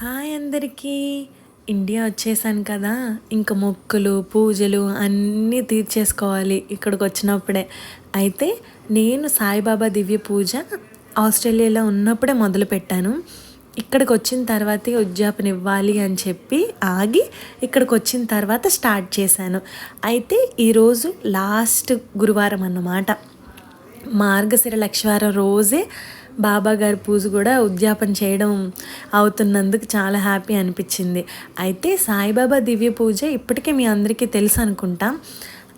Hi అందరికీ. India వచ్చేసాను కదా. ఇంకా మొక్కులు పూజలు అన్నీ తీర్చేసుకోవాలి ఇక్కడికి వచ్చినప్పుడే. అయితే నేను సాయిబాబా దివ్య పూజ ఆస్ట్రేలియాలో ఉన్నప్పుడే మొదలుపెట్టాను ఇక్కడికి వచ్చిన తర్వాతే ఉద్యాపన ఇవ్వాలి అని చెప్పి ఆగి ఇక్కడికి వచ్చిన తర్వాత స్టార్ట్ చేశాను. అయితే ఈరోజు లాస్ట్ గురువారం అన్నమాట. మార్గశిర లక్ష్వారం రోజే బాబా గారి పూజ కూడా ఉద్యాపన చేయడం అవుతున్నందుకు చాలా హ్యాపీ అనిపించింది. అయితే సాయిబాబా దివ్య పూజ ఇప్పటికే మీ అందరికీ తెలుసు అనుకుంటా.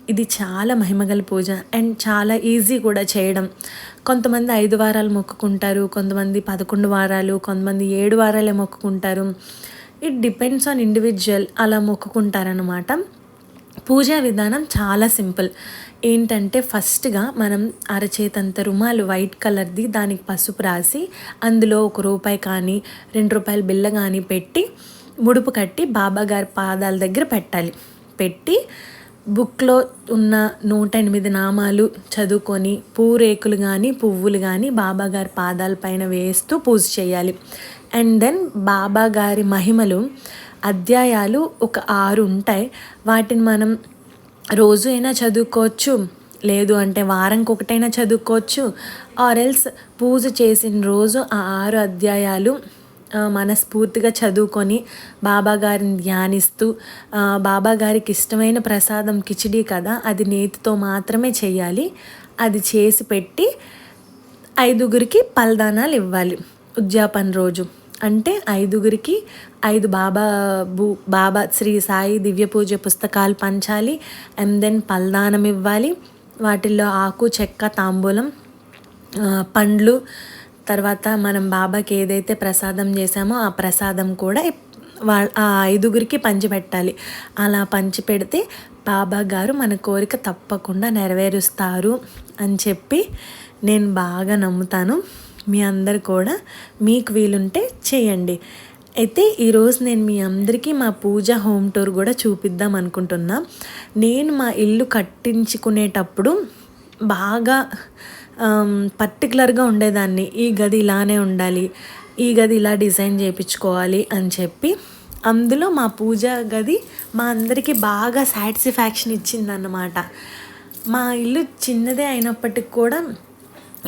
ఇది చాలా మహిమగల పూజ అండ్ చాలా ఈజీ కూడా చేయడం. కొంతమంది ఐదు వారాలు మొక్కుకుంటారు కొంతమంది పదకొండు వారాలు కొంతమంది ఏడు వారాలే మొక్కుకుంటారు. ఇట్ డిపెండ్స్ ఆన్ ఇండివిజువల్ అలా మొక్కుకుంటారనమాట పూజా విధానం చాలా సింపుల్. ఏంటంటే ఫస్ట్గా మనం అరచేతంత రుమాలు వైట్ కలర్ది దానికి పసుపు రాసి అందులో ఒక రూపాయి కానీ రెండు రూపాయల బిల్ల కానీ పెట్టి ముడుపు కట్టి బాబాగారి పాదాల దగ్గర పెట్టాలి. పెట్టి బుక్లో ఉన్న నూట ఎనిమిది నామాలు చదువుకొని పూరేకులు కానీ పువ్వులు కానీ బాబా గారి పాదాల పైన వేస్తూ పూజ చేయాలి. అండ్ దెన్ బాబా గారి మహిమలు అధ్యాయాలు ఒక ఆరు ఉంటాయి. వాటిని మనం రోజు అయినా చదువుకోవచ్చు లేదు అంటే వారంకి ఒకటైనా చదువుకోవచ్చు ఆర్ ఎల్స్ పూజ చేసిన రోజు ఆ ఆరు అధ్యాయాలు మనస్ఫూర్తిగా చదువుకొని బాబాగారిని ధ్యానిస్తూ బాబాగారికి ఇష్టమైన ప్రసాదం కిచిడి కదా అది నేతితో మాత్రమే చేయాలి. అది చేసి పెట్టి ఐదుగురికి పల్దానాలు ఇవ్వాలి. ఉద్యాపన రోజు. అంటే ఐదుగురికి ఐదు బాబా బూ బాబా శ్రీ సాయి దివ్య పూజ పుస్తకాలు పంచాలి అండ్ దెన్ పల్దానం ఇవ్వాలి. వాటిల్లో ఆకు చెక్క తాంబూలం పండ్లు తర్వాత మనం బాబాకి ఏదైతే ప్రసాదం చేసామో ఆ ప్రసాదం కూడా వాళ్ళ ఆ ఐదుగురికి పంచిపెట్టాలి. అలా పంచిపెడితే బాబా గారు మన కోరిక తప్పకుండా నెరవేరుస్తారు అని చెప్పి నేను బాగా నమ్ముతాను. మీ అందరు కూడా మీకు వీలుంటే చేయండి. అయితే ఈరోజు నేను మీ అందరికీ మా పూజ హోమ్ టూర్ కూడా చూపిద్దాం అనుకుంటున్నా. నేను మా ఇల్లు కట్టించుకునేటప్పుడు బాగా పర్టికులర్గా ఉండేదాన్ని. ఈ గది ఇలానే ఉండాలి ఈ గది ఇలా డిజైన్ చేయించుకోవాలి అని చెప్పి. అందులో మా పూజ గది మా అందరికీ బాగా సాటిస్ఫాక్షన్ ఇచ్చిందన్నమాట. మా ఇల్లు చిన్నదే అయినప్పటికి కూడా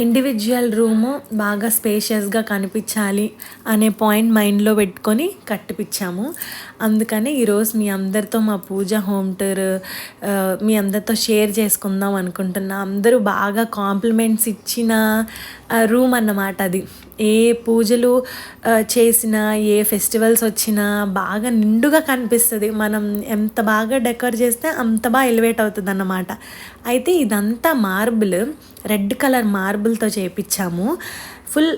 ఇండివిజువల్ రూము బాగా స్పేషియస్గా కనిపించాలి అనే పాయింట్ మైండ్లో పెట్టుకొని కట్టిపించాము అందుకని ఈరోజు మీ అందరితో మా పూజ హోమ్ టూర్ మీ అందరితో షేర్ చేసుకుందాం అనుకుంటున్నా. అందరూ బాగా కాంప్లిమెంట్స్ ఇచ్చిన రూమ్ అన్నమాట అది. ఏ పూజలు చేసినా ఏ ఫెస్టివల్స్ వచ్చినా బాగా నిండుగా కనిపిస్తుంది. మనం ఎంత బాగా డెకర్ చేస్తే అంత బాగా ఎలివేట్ అవుతుంది అన్నమాట అయితే ఇదంతా మార్బుల్ రెడ్ కలర్ మార్బుల్తో చేయించాము ఫుల్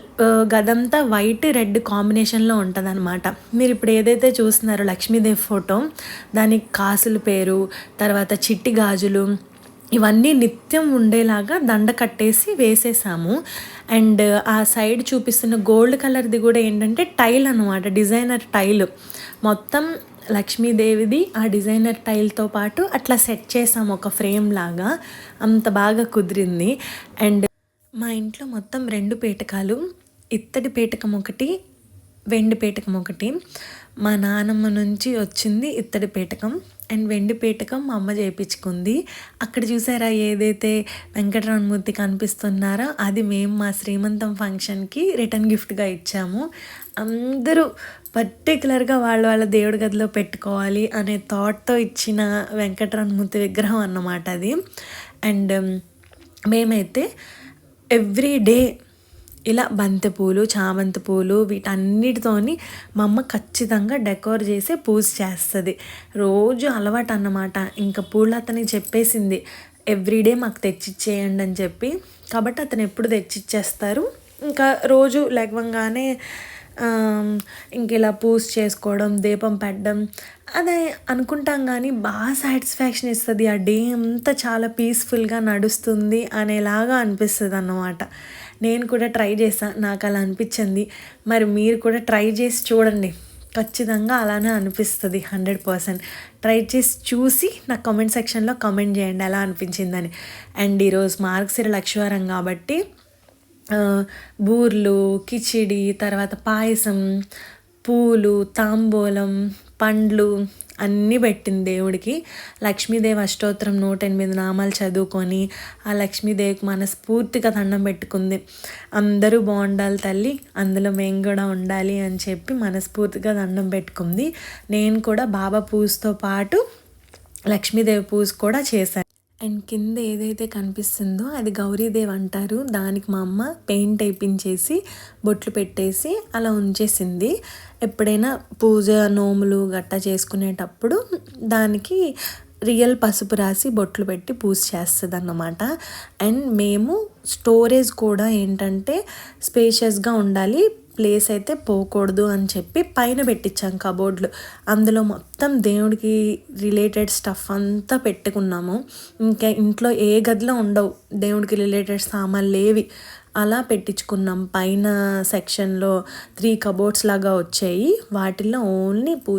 గదంతా వైట్ రెడ్ కాంబినేషన్లో ఉంటుందన్నమాట. మీరు ఇప్పుడు ఏదైతే చూస్తున్నారో లక్ష్మీదేవి ఫోటో దానికి కాసుల పేరు తర్వాత చిట్టి గాజులు ఇవన్నీ నిత్యం ఉండేలాగా దండ కట్టేసి వేసేసాము. అండ్ ఆ సైడ్ చూపిస్తున్న గోల్డ్ కలర్ది కూడా ఏంటంటే టైల్ అనమాట డిజైనర్ టైల్. మొత్తం లక్ష్మీదేవిది ఆ డిజైనర్ టైల్తో పాటు అట్లా సెట్ చేసాము ఒక ఫ్రేమ్ లాగా. అంత బాగా కుదిరింది. అండ్ మా ఇంట్లో మొత్తం రెండు పేటకాలు. ఇత్తడి పేటకం ఒకటి వెండి పేటకం ఒకటి. మా నానమ్మ నుంచి వచ్చింది ఇత్తడి పేటకం. అండ్ వెండి పీటకం మా అమ్మ చేయించుకుంది అక్కడ చూసారా ఏదైతే వెంకటరమణమూర్తి కనిపిస్తున్నారో అది మేము మా శ్రీమంతం ఫంక్షన్కి రిటర్న్ గిఫ్ట్గా ఇచ్చాము. అందరూ పర్టికులర్గా వాళ్ళ వాళ్ళ దేవుడి గదిలో పెట్టుకోవాలి అనే థాట్తో ఇచ్చిన వెంకటరమణమూర్తి విగ్రహం అన్నమాట అది. అండ్ మేమైతే ఎవ్రీ డే ఇలా బంతిపూలు చామంతి పూలు వీటన్నిటితోని మా అమ్మ ఖచ్చితంగా డెకోర్ చేసి పూజ చేస్తుంది. రోజు అలవాటు అన్నమాట ఇంకా పూలు అతనికి చెప్పేసింది. ఎవ్రీడే మాకు తెచ్చిచ్చేయండి అని చెప్పి. కాబట్టి అతను ఎప్పుడు తెచ్చిచ్చేస్తారు. ఇంకా రోజు లేకవంగానే ఇంక ఇలా పూజ చేసుకోవడం దీపం పెట్టడం అదే అనుకుంటాం కానీ బాగా సాటిస్ఫాక్షన్ ఇస్తుంది. ఆ డే అంతా చాలా పీస్ఫుల్గా నడుస్తుంది అనేలాగా అనిపిస్తుంది అన్నమాట నేను కూడా ట్రై చేశాను నాకు అలా అనిపించింది. మరి మీరు కూడా ట్రై చేసి చూడండి. ఖచ్చితంగా అలానే అనిపిస్తుంది హండ్రెడ్ పర్సెంట్. ట్రై చేసి చూసి నాకు కామెంట్ సెక్షన్లో కామెంట్ చేయండి. ఎలా అనిపించిందని. అండ్ ఈరోజు మార్క్సిర లక్ష్వారం కాబట్టి బూర్లు కిచిడి తర్వాత పాయసం పూలు తాంబూలం పండ్లు అన్నీ పెట్టింది దేవుడికి. లక్ష్మీదేవి అష్టోత్తరం నూట ఎనిమిది నామాలు చదువుకొని ఆ లక్ష్మీదేవికి మనస్ఫూర్తిగా దండం పెట్టుకుంది. అందరూ బాగుండాలి తల్లి అందులో మేము కూడా ఉండాలి అని చెప్పి మనస్ఫూర్తిగా దండం పెట్టుకుంది. నేను కూడా బాబా పూజతో పాటు లక్ష్మీదేవి పూజ కూడా చేశాను. అండ్ కింద ఏదైతే కనిపిస్తుందో అది గౌరీదేవి అంటారు. దానికి మా అమ్మ పెయింట్ వేయించేసి బొట్లు పెట్టేసి అలా ఉంచేసింది. ఎప్పుడైనా పూజ నోములు గట్ట చేసుకునేటప్పుడు దానికి రియల్ పసుపు రాసి బొట్లు పెట్టి పూజ చేస్తుంది అన్నమాట అండ్ మేము స్టోరేజ్ కూడా ఏంటంటే స్పేషియస్గా ఉండాలి. ప్లేస్ అయితే పోకూడదు అని చెప్పి పైన పెట్టించాం కబోర్డ్లు అందులో మొత్తం దేవుడికి రిలేటెడ్ స్టఫ్ అంతా పెట్టుకున్నాము. ఇంకా ఇంట్లో ఏ గదిలో ఉండవు దేవుడికి రిలేటెడ్ సామాన్లు లేవి. అలా పెట్టించుకున్నాం. పైన సెక్షన్లో త్రీ కబోర్డ్స్ లాగా వచ్చాయి. వాటిల్లో ఓన్లీ పూ